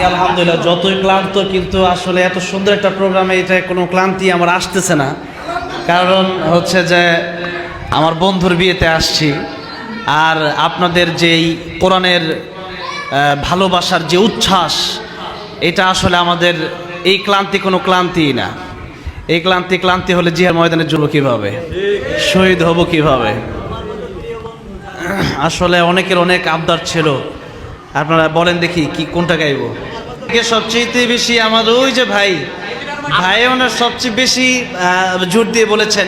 আমি আলহামদুলিল্লাহ যতই ক্লান্ত, কিন্তু আসলে এত সুন্দর একটা প্রোগ্রামে এটা কোনো ক্লান্তি আমার আসতেছে না। কারণ হচ্ছে যে আমার বন্ধুর বিয়েতে আসছি, আর আপনাদের যেই কোরআনের ভালোবাসার যে উচ্ছ্বাস, এটা আসলে আমাদের এই ক্লান্তি কোনো ক্লান্তি না। এই ক্লান্তি ক্লান্তি হলে জিহার ময়দানে জুড়বো কীভাবে? শহীদ হব কীভাবে? আসলে অনেকের অনেক আবদার ছিল। আপনারা বলেন দেখি কি, কোনটা গাইবো? সবচেয়ে বেশি আমার ওই যে ভাই ভাই ওনার সবচেয়ে বেশি জোর দিয়ে বলেছেন।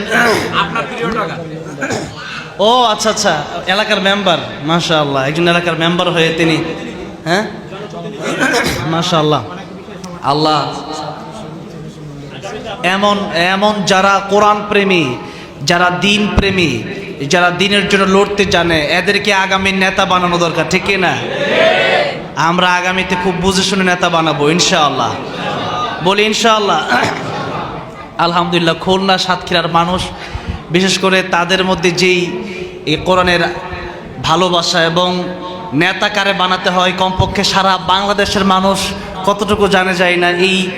ও আচ্ছা আচ্ছা এলাকার মেম্বার মাশা আল্লাহ একজন এলাকার মেম্বার হয়ে তিনি হ্যাঁ? মাশা আল্লাহ আল্লাহ এমন এমন যারা কোরআন প্রেমী যারা দিন প্রেমী যারা দিনের জন্য লড়তে জানে এদেরকে আগামী নেতা বানানো দরকার ঠিক না? আমরা আগামীতে খুব বুঝে শুনে নেতা বানাবো, ইনশাআল্লাহ। বলি, ইনশাআল্লাহ। আলহামদুলিল্লাহ, খুলনা, সাতক্ষীরার মানুষ, বিশেষ করে তাদের মধ্যে যেই এই কোরআনের ভালোবাসা এবং নেতা কারে বানাতে হয় কমপক্ষে সারা বাংলাদেশের মানুষ কতটুকু জানে যায় না, এই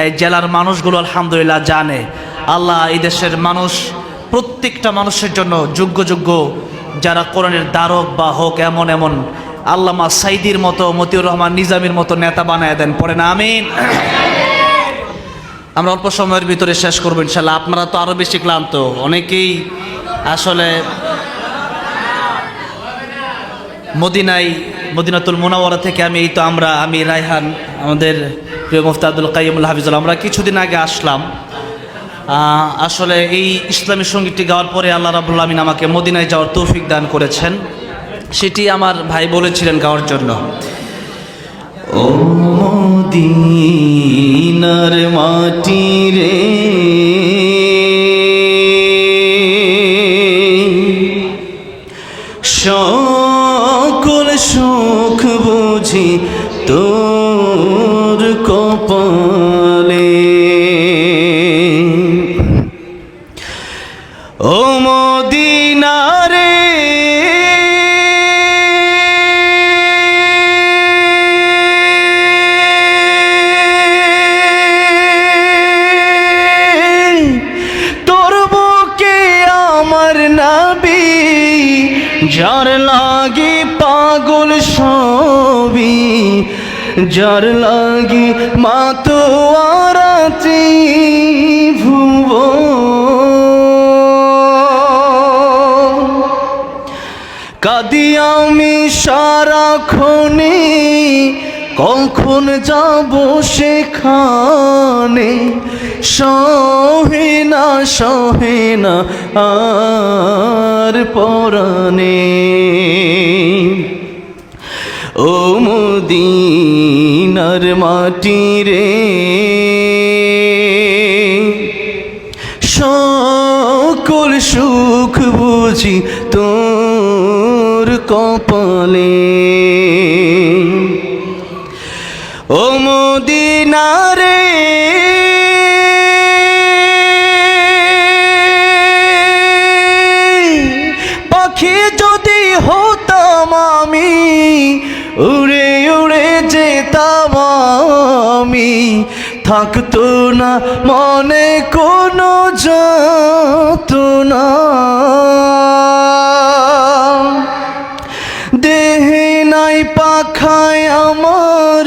এই জেলার মানুষগুলো আলহামদুলিল্লাহ জানে। আল্লাহ এই দেশের মানুষ, প্রত্যেকটা মানুষের জন্য যোগ্য যোগ্য যারা কোরআনের দ্বারক বা হোক এমন এমন আল্লামা সাইদির মতো, মতিউর রহমান নিজামির মতো নেতা বানায় দেন। পরে না, আমিন? আমরা অল্প সময়ের ভিতরে শেষ করব ইনশাল্লাহ আপনারা তো আরও বেশি ক্লান্ত। অনেকেই আসলে মদিনাই মদিনাতুল মোনাওয়ারা থেকে আমি, এই তো আমরা, আমি, রায়হান, আমাদের প্রিয় মুফতি আব্দুল কাইমুল হাফিজুল। আমরা কিছুদিন আগে আসলাম। আসলে এই ইসলামী সঙ্গীতটি গাওয়ার পরে আল্লাহ রাবুল আমিন আমাকে মদিনায় যাওয়ার তৌফিক দান করেছেন। সেটি আমার ভাই বলেছিলেন গাওয়ার জন্য। ও মদিনার মাটি রে। সকল সুখ বুঝি তোর যার লাগে পাগল সবি যার লাগে মাতো আরাতি ভুব। কাদি আমি সারাক্ষণে কখন যাব সেখানে? সহে না সহে না, আর পরাণে। ও মদিনার মাটি রে। সকল সুখ বুঝি তোর কপালে। ও মদিনারে। পাখি যদি হতাম আমি, উড়ে উড়ে যেতাম আমি। থাকতো না, মনে কোনো যত না। দেহে নাই পাখায় আমার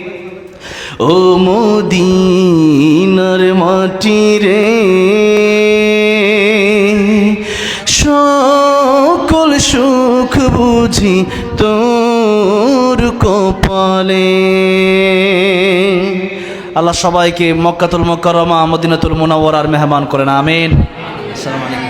ও মদিনার মাটি রে সকল সুখ বুঝি তোর কপালে। আল্লাহ সবাইকে মক্কাতুল মক্করমা মদিনাতুল মুনাওয়ারার মেহমান করেন আমিন। আসসালামু আলাইকুম।